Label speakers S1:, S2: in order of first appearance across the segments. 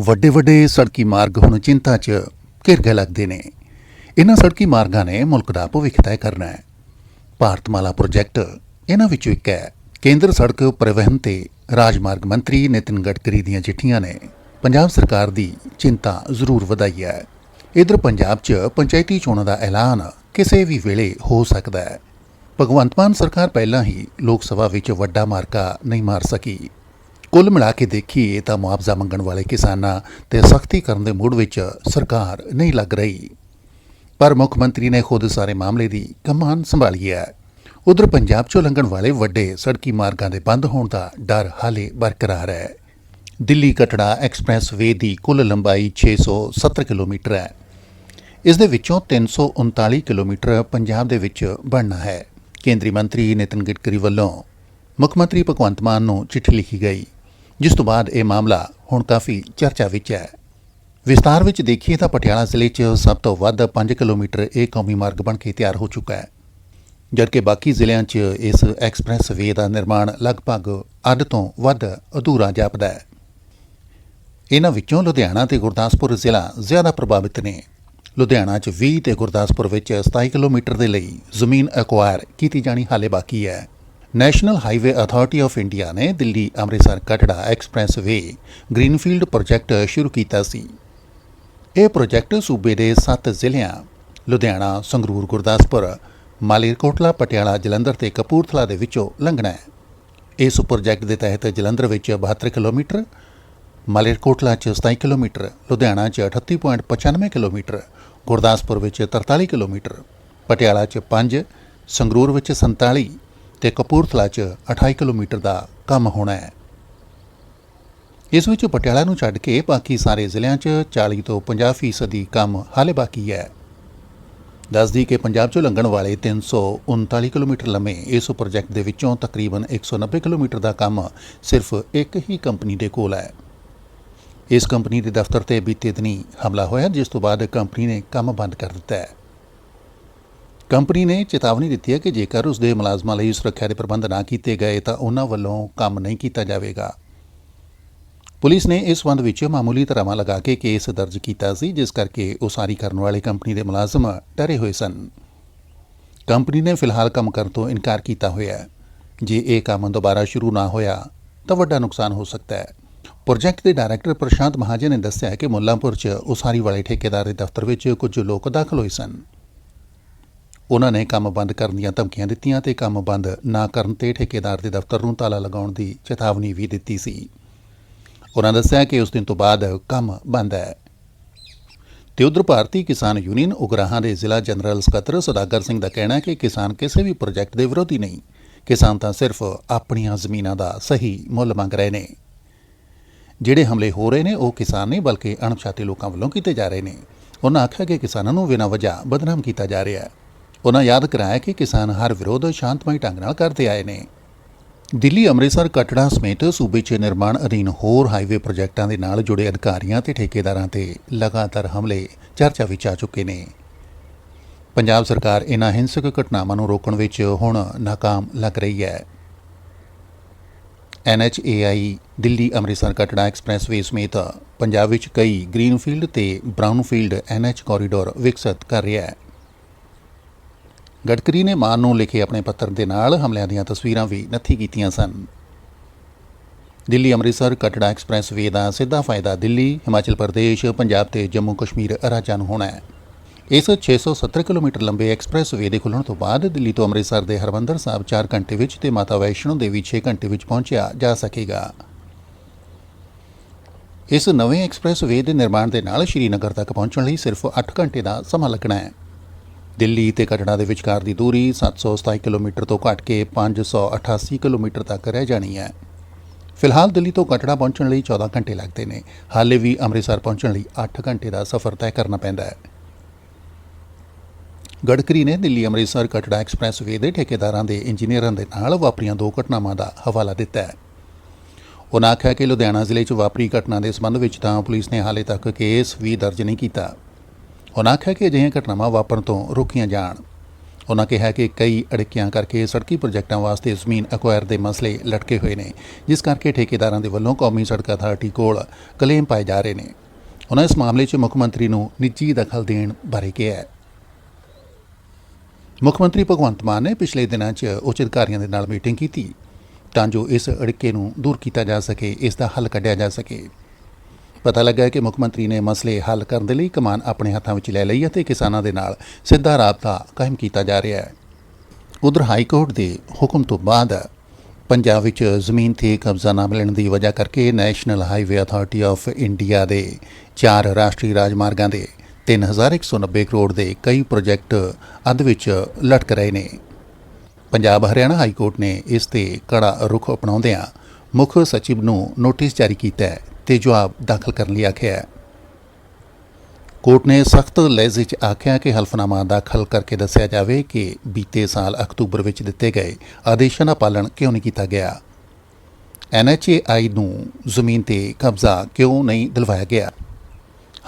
S1: ਵੱਡੇ ਵੱਡੇ ਸੜਕੀ ਮਾਰਗ ਹੁਣ ਚਿੰਤਾ 'ਚ ਘਿਰ ਗਏ ਲੱਗਦੇ ਨੇ। ਇਹਨਾਂ ਸੜਕੀ ਮਾਰਗਾਂ ਨੇ ਮੁਲਕ ਦਾ ਭਵਿੱਖ ਤੈਅ ਕਰਨਾ ਹੈ। ਭਾਰਤਮਾਲਾ ਪ੍ਰੋਜੈਕਟ ਇਹਨਾਂ ਵਿੱਚੋਂ ਇੱਕ ਹੈ। ਕੇਂਦਰ ਸੜਕ ਪਰਿਵਹਨ ਤੇ ਰਾਜਮਾਰਗ ਮੰਤਰੀ ਨਿਤਿਨ ਗਡਕਰੀ ਦੀਆਂ ਚਿੱਠੀਆਂ ਨੇ। ਪੰਜਾਬ ਸਰਕਾਰ ਦੀ ਚਿੰਤਾ ਜ਼ਰੂਰ ਵਧਾਈ ਹੈ। ਇਧਰ ਪੰਜਾਬ 'ਚ ਪੰਚਾਇਤੀ ਚੋਣਾਂ ਦਾ ਐਲਾਨ ਕਿਸੇ ਵੀ ਵੇਲੇ ਹੋ ਸਕਦਾ ਹੈ। ਭਗਵੰਤ ਮਾਨ ਸਰਕਾਰ ਪਹਿਲਾਂ ਹੀ ਲੋਕ ਸਭਾ ਵਿੱਚ ਵੱਡਾ ਮਾਰਕਾ ਨਹੀਂ ਮਾਰ ਸਕੀ। ਕੁੱਲ ਮਿਲਾ ਕੇ ਦੇਖੀਏ ਤਾਂ ਮੁਆਵਜ਼ਾ ਮੰਗਣ ਵਾਲੇ ਕਿਸਾਨਾਂ ਤੇ ਸਖਤੀ ਕਰਨ ਦੇ ਮੂਡ ਵਿੱਚ ਸਰਕਾਰ ਨਹੀਂ ਲੱਗ ਰਹੀ। ਪਰ ਮੁੱਖ ਮੰਤਰੀ ਨੇ ਖੁਦ ਸਾਰੇ ਮਾਮਲੇ ਦੀ ਕਮਾਨ ਸੰਭਾਲੀ ਹੈ। ਉਧਰ ਪੰਜਾਬ 'ਚੋਂ ਲੰਘਣ ਵਾਲੇ ਵੱਡੇ ਸੜਕੀ ਮਾਰਗਾਂ ਦੇ ਬੰਦ ਹੋਣ ਦਾ ਡਰ ਹਾਲੇ ਬਰਕਰਾਰ ਹੈ। ਦਿੱਲੀ ਕਟੜਾ ਐਕਸਪ੍ਰੈਸ-ਵੇ ਦੀ ਕੁੱਲ ਲੰਬਾਈ 670 ਕਿਲੋਮੀਟਰ ਹੈ। ਇਸ ਦੇ ਵਿੱਚੋਂ 339 ਕਿਲੋਮੀਟਰ ਪੰਜਾਬ ਦੇ ਵਿੱਚ ਬਣਨਾ ਹੈ। ਕੇਂਦਰੀ ਮੰਤਰੀ ਨਿਤਿਨ ਗਡਕਰੀ ਵੱਲੋਂ ਮੁੱਖ ਮੰਤਰੀ ਭਗਵੰਤ ਮਾਨ ਨੂੰ ਚਿੱਠੀ ਲਿਖੀ ਗਈ। ਜਿਸ ਤੋਂ ਬਾਅਦ ਇਹ ਮਾਮਲਾ ਹੁਣ ਕਾਫੀ ਚਰਚਾ ਵਿੱਚ ਹੈ। ਵਿਸਤਾਰ ਵਿੱਚ ਦੇਖੀਏ ਤਾਂ ਪਟਿਆਲਾ ਜ਼ਿਲ੍ਹੇ 'ਚ ਸਭ ਤੋਂ ਵੱਧ 5 ਕਿਲੋਮੀਟਰ ਇਹ ਕੌਮੀ ਮਾਰਗ ਬਣ ਕੇ ਤਿਆਰ ਹੋ ਚੁੱਕਾ ਹੈ। ਜਦਕਿ ਬਾਕੀ ਜ਼ਿਲ੍ਹਿਆਂ 'ਚ ਇਸ ਐਕਸਪ੍ਰੈਸ ਵੇ ਦਾ ਨਿਰਮਾਣ ਲਗਭਗ ਅੱਧ ਤੋਂ ਵੱਧ ਅਧੂਰਾ ਜਾਪਦਾ ਹੈ। ਇਹਨਾਂ ਵਿੱਚੋਂ ਲੁਧਿਆਣਾ ਤੇ ਗੁਰਦਾਸਪੁਰ ਜ਼ਿਲ੍ਹਾ ਜ਼ਿਆਦਾ ਪ੍ਰਭਾਵਿਤ ਨੇ। ਲੁਧਿਆਣਾ 'ਚ 20 ਤੇ ਗੁਰਦਾਸਪੁਰ ਵਿੱਚ 27 ਕਿਲੋਮੀਟਰ ਦੇ ਲਈ ਜ਼ਮੀਨ ਐਕਵਾਇਰ ਕੀਤੀ ਜਾਣੀ ਹਾਲੇ ਬਾਕੀ ਹੈ। National highway authority of India ਨੇ Delhi, Amritsar, Katra expressway greenfield project ਸ਼ੁਰੂ ਕੀਤਾ ਸੀ। ਇਹ ਪ੍ਰੋਜੈਕਟ ਸੂਬੇ ਦੇ 7 ਜ਼ਿਲ੍ਹਿਆਂ, ਲੁਧਿਆਣਾ, ਸੰਗਰੂਰ, ਗੁਰਦਾਸਪੁਰ, ਮਾਲੇਰਕੋਟਲਾ, ਪਟਿਆਲਾ, ਜਲੰਧਰ ਤੇ ਕਪੂਰਥਲਾ ਦੇ ਵਿੱਚੋਂ ਲੰਘਣਾ ਹੈ। ਇਸ ਪ੍ਰੋਜੈਕਟ ਦੇ ਤਹਿਤ ਜਲੰਧਰ ਵਿੱਚ 72 ਕਿਲੋਮੀਟਰ, ਮਾਲੇਰਕੋਟਲਾ 'ਚ 27 ਕਿਲੋਮੀਟਰ, ਲੁਧਿਆਣਾ 'ਚ 38.95 ਕਿਲੋਮੀਟਰ, ਗੁਰਦਾਸਪੁਰ ਵਿੱਚ 43 ਕਿਲੋਮੀਟਰ, ਪਟਿਆਲਾ 'ਚ 5 ਸੰਗਰੂਰ ਵਿੱਚ 47 ਤੇ ਕਪੂਰਥਲਾ 'ਚ 28 ਕਿਲੋਮੀਟਰ ਦਾ ਕੰਮ ਹੋਣਾ ਹੈ। ਇਸ ਵਿੱਚ ਪਟਿਆਲਾ ਨੂੰ ਛੱਡ ਕੇ ਬਾਕੀ ਸਾਰੇ ਜ਼ਿਲ੍ਹਿਆਂ 'ਚ 40 ਤੋਂ 50 ਫੀਸਦੀ ਕੰਮ ਹਾਲੇ ਬਾਕੀ ਹੈ। ਦੱਸਦੀ ਕਿ ਪੰਜਾਬ 'ਚੋਂ ਲੰਘਣ ਵਾਲੇ 339 ਕਿਲੋਮੀਟਰ ਲੰਮੇ ਇਸ ਪ੍ਰੋਜੈਕਟ ਦੇ ਵਿੱਚੋਂ ਤਕਰੀਬਨ 190 ਕਿਲੋਮੀਟਰ ਦਾ ਕੰਮ ਸਿਰਫ ਇੱਕ ਹੀ ਕੰਪਨੀ ਦੇ ਕੋਲ ਹੈ। ਇਸ ਕੰਪਨੀ ਦੇ ਦਫ਼ਤਰ ਤੇ ਬੀਤੇ ਦਿਨੀ ਹਮਲਾ ਹੋਇਆ, ਜਿਸ ਤੋਂ ਬਾਅਦ ਕੰਪਨੀ ਨੇ ਕੰਮ ਬੰਦ ਕਰ ਦਿੱਤਾ ਹੈ। ਕੰਪਨੀ ਨੇ ਚੇਤਾਵਨੀ ਦਿੱਤੀ ਹੈ ਕਿ ਜੇਕਰ ਉਸ ਦੇ ਮੁਲਾਜ਼ਮਾਂ ਲਈ ਸੁਰੱਖਿਆ ਦੇ ਪ੍ਰਬੰਧ ਨਾ ਕੀਤੇ ਗਏ ਤਾਂ ਉਹਨਾਂ ਵੱਲੋਂ ਕੰਮ ਨਹੀਂ ਕੀਤਾ ਜਾਵੇਗਾ। ਪੁਲਿਸ ਨੇ ਇਸ ਸੰਬੰਧ ਵਿੱਚ ਮਾਮੂਲੀ ਧਰਾਵਾਂ ਲਗਾ ਕੇ ਕੇਸ ਦਰਜ ਕੀਤਾ ਸੀ, ਜਿਸ ਕਰਕੇ ਉਸਾਰੀ ਕਰਨ ਵਾਲੇ ਕੰਪਨੀ ਦੇ ਮੁਲਾਜ਼ਮ ਡਰੇ ਹੋਏ ਸਨ। ਕੰਪਨੀ ਨੇ ਫਿਲਹਾਲ ਕੰਮ ਕਰਨ ਤੋਂ ਇਨਕਾਰ ਕੀਤਾ ਹੋਇਆ ਹੈ। ਜੇ ਇਹ ਕੰਮ ਦੁਬਾਰਾ ਸ਼ੁਰੂ ਨਾ ਹੋਇਆ, ਤਾਂ ਵੱਡਾ ਨੁਕਸਾਨ ਹੋ ਸਕਦਾ ਹੈ। ਪ੍ਰੋਜੈਕਟ ਦੇ ਡਾਇਰੈਕਟਰ ਪ੍ਰਸ਼ਾਂਤ ਮਹਾਜਨ ਨੇ ਦੱਸਿਆ ਕਿ ਮੁੱਲਾਂਪੁਰ 'ਚ ਉਸਾਰੀ ਵਾਲੇ ਠੇਕੇਦਾਰ ਦੇ ਦਫ਼ਤਰ ਵਿੱਚ ਕੁਝ ਲੋਕ ਦਾਖਲ ਹੋਏ ਸਨ। ਉਹਨਾਂ ਨੇ ਕੰਮ ਬੰਦ ਕਰਨ ਦੀਆਂ ਧਮਕੀਆਂ ਦਿੱਤੀਆਂ ਤੇ ਕੰਮ ਬੰਦ ਨਾ ਕਰਨ ਤੇ ਠੇਕੇਦਾਰ ਦੇ ਦਫ਼ਤਰ ਨੂੰ ਤਾਲਾ ਲਗਾਉਣ ਦੀ ਚੇਤਾਵਨੀ ਵੀ ਦਿੱਤੀ ਸੀ। ਉਹਨਾਂ ਦੱਸਿਆ ਕਿ ਉਸ ਦਿਨ ਤੋਂ ਬਾਅਦ ਕੰਮ ਬੰਦ ਹੈ। ਤੇ ਉਧਰ ਭਾਰਤੀ ਕਿਸਾਨ ਯੂਨੀਅਨ ਉਗਰਾਹਾਂ ਦੇ ਜ਼ਿਲ੍ਹਾ ਜਨਰਲ ਸਕੱਤਰ ਸੁਦਾਗਰ ਸਿੰਘ ਦਾ ਕਹਿਣਾ ਹੈ ਕਿ ਕਿਸਾਨ ਕਿਸੇ ਵੀ ਪ੍ਰੋਜੈਕਟ ਦੇ ਵਿਰੋਧੀ ਨਹੀਂ। ਕਿਸਾਨ ਤਾਂ ਸਿਰਫ ਆਪਣੀਆਂ ਜ਼ਮੀਨਾਂ ਦਾ ਸਹੀ ਮੁੱਲ ਮੰਗ ਰਹੇ ਨੇ। ਜਿਹੜੇ ਹਮਲੇ ਹੋ ਰਹੇ ਨੇ, ਉਹ ਕਿਸਾਨ ਨਹੀਂ, ਬਲਕਿ ਅਣਪਛਾਤੇ ਲੋਕਾਂ ਵੱਲੋਂ ਕੀਤੇ ਜਾ ਰਹੇ ਨੇ। ਉਹਨਾਂ ਆਖਿਆ ਕਿ ਕਿਸਾਨਾਂ ਨੂੰ ਬਿਨਾਂ ਵਜ੍ਹਾ ਬਦਨਾਮ ਕੀਤਾ ਜਾ ਰਿਹਾ ਹੈ। ਉਹਨਾਂ ਯਾਦ ਕਰਾਇਆ ਕਿ ਕਿਸਾਨ ਹਰ ਵਿਰੋਧ ਸ਼ਾਂਤਮਈ ਢੰਗ ਨਾਲ ਕਰਦੇ ਆਏ ਨੇ। ਦਿੱਲੀ, ਅੰਮ੍ਰਿਤਸਰ, ਕਟੜਾ ਸਮੇਤ ਸੂਬੇ 'ਚ ਨਿਰਮਾਣ ਅਧੀਨ ਹੋਰ ਹਾਈਵੇ ਪ੍ਰੋਜੈਕਟਾਂ ਦੇ ਨਾਲ ਜੁੜੇ ਅਧਿਕਾਰੀਆਂ ਤੇ ਠੇਕੇਦਾਰਾਂ ਤੇ ਲਗਾਤਾਰ ਹਮਲੇ, ਚਰਚਾ ਵਿੱਚ ਆ ਚੁੱਕੇ ਨੇ। ਪੰਜਾਬ ਸਰਕਾਰ ਇਹਨਾਂ ਹਿੰਸਕ ਘਟਨਾਵਾਂ ਨੂੰ ਰੋਕਣ ਵਿੱਚ ਹੁਣ ناکਾਮ ਲੱਗ ਰਹੀ ਹੈ। ਐਨਐਚਏਆਈ, ਦਿੱਲੀ, ਅੰਮ੍ਰਿਤਸਰ, ਕਟੜਾ ਐਕਸਪ੍ਰੈਸਵੇ ਸਮੇਤ ਪੰਜਾਬ ਵਿੱਚ ਕਈ ਗ੍ਰੀਨਫੀਲਡ ਤੇ ਬ੍ਰਾਊਨਫੀਲਡ ਐਨਐਚ ਕੋਰੀਡੋਰ ਵਿਕਸਿਤ ਕਰ ਰਿਹਾ ਹੈ। ਗਡਕਰੀ ਨੇ ਮਾਨ ਨੂੰ ਲਿਖੇ ਆਪਣੇ ਪੱਤਰ ਦੇ ਨਾਲ ਹਮਲਿਆਂ ਦੀਆਂ ਤਸਵੀਰਾਂ ਵੀ ਨੱਥੀ ਕੀਤੀਆਂ ਸਨ। ਦਿੱਲੀ, ਅੰਮ੍ਰਿਤਸਰ, ਕਟੜਾ ਐਕਸਪ੍ਰੈਸ ਐਕਸਪ੍ਰੈਸਵੇ ਦਾ ਸਿੱਧਾ ਫਾਇਦਾ, ਦਿੱਲੀ, ਹਿਮਾਚਲ ਪ੍ਰਦੇਸ਼, ਪੰਜਾਬ ਤੇ ਜੰਮੂ ਕਸ਼ਮੀਰ ਰਾਜਾਂ ਨੂੰ ਹੋਣਾ ਹੈ। ਇਸ 670 ਕਿਲੋਮੀਟਰ ਲੰਬੇ ਐਕਸਪ੍ਰੈਸ ਵੇ ਦੇ ਖੁੱਲਣ ਤੋਂ ਬਾਅਦ ਦਿੱਲੀ ਤੋਂ ਅੰਮ੍ਰਿਤਸਰ ਦੇ ਹਰਮੰਦਰ ਸਾਹਿਬ 4 ਘੰਟੇ ਵਿੱਚ ਤੇ ਮਾਤਾ ਵੈਸ਼ਨੋ ਦੇਵੀ 6 ਘੰਟੇ ਵਿੱਚ ਪਹੁੰਚਿਆ ਜਾ ਸਕੇਗਾ। ਇਸ ਨਵੇਂ ਐਕਸਪ੍ਰੈਸ ਐਕਸਪ੍ਰੈਸਵੇ ਦੇ ਨਿਰਮਾਣ ਦੇ ਨਾਲ ਸ਼੍ਰੀਨਗਰ ਤੱਕ ਪਹੁੰਚਣ ਲਈ ਸਿਰਫ 8 ਘੰਟੇ ਦਾ ਸਮਾਂ ਲੱਗਣਾ ਹੈ। ਦਿੱਲੀ ਤੇ ਕਟੜਾ ਦੇ ਵਿਚਕਾਰ ਦੀ ਦੂਰੀ 727 ਕਿਲੋਮੀਟਰ ਤੋਂ ਘਟ ਕੇ 588 ਕਿਲੋਮੀਟਰ ਤੱਕ ਰਹਿ ਜਾਣੀ ਹੈ। ਫਿਲਹਾਲ ਦਿੱਲੀ ਤੋਂ ਕਟੜਾ ਪਹੁੰਚਣ ਲਈ 14 ਘੰਟੇ ਲੱਗਦੇ ਨੇ। ਹਾਲੇ ਵੀ ਅੰਮ੍ਰਿਤਸਰ ਪਹੁੰਚਣ ਲਈ 8 ਘੰਟੇ ਦਾ ਸਫ਼ਰ ਤੈਅ ਕਰਨਾ ਪੈਂਦਾ ਹੈ। ਗਡਕਰੀ ਨੇ ਦਿੱਲੀ ਅੰਮ੍ਰਿਤਸਰ ਕਟੜਾ ਐਕਸਪ੍ਰੈਸ ਵੇ ਦੇ ਠੇਕੇਦਾਰਾਂ ਦੇ ਇੰਜੀਨੀਅਰਾਂ ਦੇ ਨਾਲ ਵਾਪਰੀਆਂ ਦੋ ਘਟਨਾਵਾਂ ਦਾ ਹਵਾਲਾ ਦਿੱਤਾ ਹੈ। ਉਹਨਾਂ ਆਖਿਆ ਕਿ ਲੁਧਿਆਣਾ ਜ਼ਿਲ੍ਹੇ 'ਚ ਵਾਪਰੀ ਘਟਨਾ ਦੇ ਸੰਬੰਧ ਵਿੱਚ ਤਾਂ ਪੁਲਿਸ ਨੇ ਹਾਲੇ ਤੱਕ ਕੇਸ ਵੀ ਦਰਜ ਨਹੀਂ ਕੀਤਾ। ਉਹਨਾਂ ਆਖਿਆ ਕਿ ਅਜਿਹੀਆਂ ਘਟਨਾਵਾਂ ਵਾਪਰਨ ਤੋਂ ਰੋਕੀਆਂ ਜਾਣ। ਉਹਨਾਂ ਕਿਹਾ ਕਿ ਕਈ ਅੜਿੱਕਿਆਂ ਕਰਕੇ ਸੜਕੀ ਪ੍ਰੋਜੈਕਟਾਂ ਵਾਸਤੇ ਜ਼ਮੀਨ ਅਕਵਾਇਰ ਦੇ ਮਸਲੇ ਲਟਕੇ ਹੋਏ ਨੇ, ਜਿਸ ਕਰਕੇ ਠੇਕੇਦਾਰਾਂ ਦੇ ਵੱਲੋਂ ਕੌਮੀ ਸੜਕ ਅਥਾਰਟੀ ਕੋਲ ਕਲੇਮ ਪਾਏ ਜਾ ਰਹੇ ਨੇ। ਉਹਨਾਂ ਇਸ ਮਾਮਲੇ 'ਚ ਮੁੱਖ ਮੰਤਰੀ ਨੂੰ ਨਿੱਜੀ ਦਖਲ ਦੇਣ ਬਾਰੇ ਕਿਹਾ ਮੁੱਖ ਮੰਤਰੀ ਭਗਵੰਤ ਮਾਨ ਨੇ ਪਿਛਲੇ ਦਿਨਾਂ 'ਚ ਉੱਚ ਅਧਿਕਾਰੀਆਂ ਦੇ ਨਾਲ ਮੀਟਿੰਗ ਕੀਤੀ ਤਾਂ ਜੋ ਇਸ ਅੜਿੱਕੇ ਨੂੰ ਦੂਰ ਕੀਤਾ ਜਾ ਸਕੇ, ਇਸ ਦਾ ਹੱਲ ਕੱਢਿਆ ਜਾ ਸਕੇ। ਪਤਾ ਲੱਗਾ ਕਿ ਮੁੱਖ ਮੰਤਰੀ ਨੇ ਮਸਲੇ ਹੱਲ ਕਰਨ ਦੇ ਲਈ ਕਮਾਨ ਆਪਣੇ ਹੱਥਾਂ ਵਿੱਚ ਲੈ ਲਈ ਹੈ ਤੇ ਕਿਸਾਨਾਂ ਦੇ ਨਾਲ ਸਿੱਧਾ ਰਾਬਤਾ ਕਾਇਮ ਕੀਤਾ ਜਾ ਰਿਹਾ ਹੈ। ਉਧਰ ਹਾਈ ਕੋਰਟ ਦੇ ਹੁਕਮ ਤੋਂ ਬਾਅਦ ਪੰਜਾਬ ਵਿੱਚ ਜ਼ਮੀਨ ਤੇ ਕਬਜ਼ਾ ਨਾ ਮਿਲਣ ਦੀ ਵਜ੍ਹਾ ਕਰਕੇ national highway authority of India ਦੇ ਚਾਰ ਰਾਸ਼ਟਰੀ ਰਾਜਮਾਰਗਾਂ ਦੇ 3190 ਕਰੋੜ ਦੇ ਕਈ ਪ੍ਰੋਜੈਕਟ ਅੱਧ ਵਿੱਚ ਲਟਕ ਰਹੇ ਨੇ। ਪੰਜਾਬ ਹਰਿਆਣਾ ਹਾਈ ਕੋਰਟ ਨੇ ਇਸ ਤੇ ਕੜਾ ਰੁਖ ਅਪਣਾਉਂਦਿਆਂ ਮੁੱਖ ਸਚਿਵ ਨੂੰ ਨੋਟਿਸ ਜਾਰੀ ਕੀਤਾ ਹੈ। ਤੇ ਜਵਾਬ ਦਾਖਲ ਕਰਨ ਲਈ ਆਖਿਆ ਹੈ। ਕੋਰਟ ਨੇ ਸਖਤ ਲਹਿਜ਼ੇ 'ਚ ਆਖਿਆ ਕਿ ਹਲਫਨਾਮਾ ਦਾਖਲ ਕਰਕੇ ਦੱਸਿਆ ਜਾਵੇ ਕਿ ਬੀਤੇ ਸਾਲ ਅਕਤੂਬਰ ਵਿੱਚ ਦਿੱਤੇ ਗਏ ਆਦੇਸ਼ਾਂ ਦਾ ਪਾਲਣ ਕਿਉਂ ਨਹੀਂ ਕੀਤਾ ਗਿਆ। ਐਨਐਚਏਆਈ ਨੂੰ ਜ਼ਮੀਨ ਤੇ ਕਬਜ਼ਾ ਕਿਉਂ ਨਹੀਂ ਦਿਲਵਾਇਆ ਗਿਆ?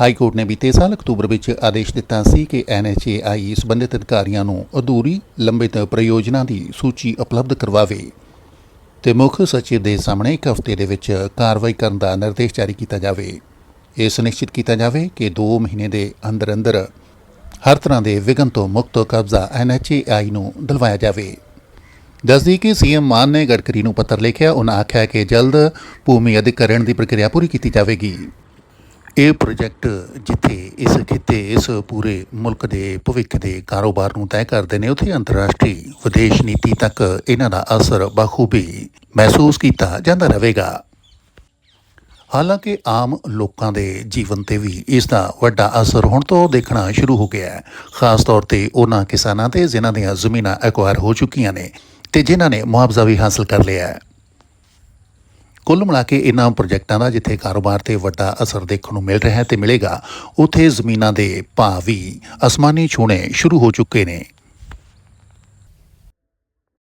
S1: ਹਾਈ ਕੋਰਟ ਨੇ ਬੀਤੇ ਸਾਲ ਅਕਤੂਬਰ ਵਿੱਚ ਆਦੇਸ਼ ਦਿੱਤਾ ਸੀ ਕਿ ਐਨਐਚਏਆਈ ਸੰਬੰਧਿਤ ਅਧਿਕਾਰੀਆਂ ਨੂੰ ਅਧੂਰੀ ਲੰਬਿਤ ਪ੍ਰਯੋਜਨਾਂ ਦੀ ਸੂਚੀ ਉਪਲਬਧ ਕਰਵਾਵੇ। ਤੇ ਮੁੱਖ ਸਚਿਵ ਦੇ ਸਾਹਮਣੇ ਇੱਕ ਹਫ਼ਤੇ ਦੇ ਵਿੱਚ ਕਾਰਵਾਈ ਕਰਨ ਦਾ ਨਿਰਦੇਸ਼ ਜਾਰੀ ਕੀਤਾ ਜਾਵੇ। ਇਹ ਸੁਨਿਸ਼ਚਿਤ ਕੀਤਾ ਜਾਵੇ ਕਿ 2 ਮਹੀਨੇ ਦੇ ਅੰਦਰ ਅੰਦਰ ਹਰ ਤਰ੍ਹਾਂ ਦੇ ਵਿਘਨ ਤੋਂ ਮੁਕਤ ਕਬਜ਼ਾ ਐਨਐਚਏਆਈ ਨੂੰ ਦਿਲਵਾਇਆ ਜਾਵੇ। ਦੱਸਦੀ ਕਿ ਸੀਐਮ ਮਾਨ ਨੇ ਗਡਕਰੀ ਨੂੰ ਪੱਤਰ ਲਿਖਿਆ, ਉਹਨਾਂ ਆਖਿਆ ਕਿ ਜਲਦ ਭੂਮੀ ਅਧਿਕਰਣ ਦੀ ਪ੍ਰਕਿਰਿਆ ਪੂਰੀ ਕੀਤੀ ਜਾਵੇਗੀ। ਇਹ ਪ੍ਰੋਜੈਕਟ ਜਿੱਥੇ ਇਸ ਖਿੱਤੇ ਇਸ ਪੂਰੇ ਮੁਲਕ ਦੇ ਭਵਿੱਖ ਦੇ ਕਾਰੋਬਾਰ ਨੂੰ ਤੈਅ ਕਰਦੇ ਨੇ, ਉੱਥੇ ਅੰਤਰਰਾਸ਼ਟਰੀ ਵਿਦੇਸ਼ ਨੀਤੀ ਤੱਕ ਇਹਨਾਂ ਦਾ ਅਸਰ ਬਖੂਬੀ ਮਹਿਸੂਸ ਕੀਤਾ ਜਾਂਦਾ ਰਹੇਗਾ। ਹਾਲਾਂਕਿ ਆਮ ਲੋਕਾਂ ਦੇ ਜੀਵਨ ਤੇ ਵੀ ਇਸ ਦਾ ਵੱਡਾ ਅਸਰ ਹੁਣ ਤੋਂ ਦੇਖਣਾ ਸ਼ੁਰੂ ਹੋ ਗਿਆ ਹੈ। ਖਾਸ ਤੌਰ ਤੇ ਉਹਨਾਂ ਕਿਸਾਨਾਂ ਤੇ ਜਿਨ੍ਹਾਂ ਦੀਆਂ ਜ਼ਮੀਨਾਂ ਐਕਵਾਇਰ ਹੋ ਚੁੱਕੀਆਂ ਨੇ ਤੇ ਜਿਨ੍ਹਾਂ ਨੇ ਮੁਆਵਜ਼ਾ ਵੀ ਹਾਸਲ ਕਰ ਲਿਆ ਹੈ। ਕੁੱਲ ਮਿਲਾ ਕੇ ਇਹਨਾਂ ਪ੍ਰੋਜੈਕਟਾਂ ਦਾ, ਜਿੱਥੇ ਕਾਰੋਬਾਰ ਤੇ ਵੱਡਾ ਅਸਰ ਦੇਖਣ ਨੂੰ ਮਿਲ ਰਿਹਾ ਹੈ ਤੇ ਮਿਲੇਗਾ, ਉੱਥੇ ਜ਼ਮੀਨਾਂ ਦੇ ਭਾਅ ਵੀ ਅਸਮਾਨੀ ਛੂਣੇ ਸ਼ੁਰੂ ਹੋ ਚੁੱਕੇ ਨੇ।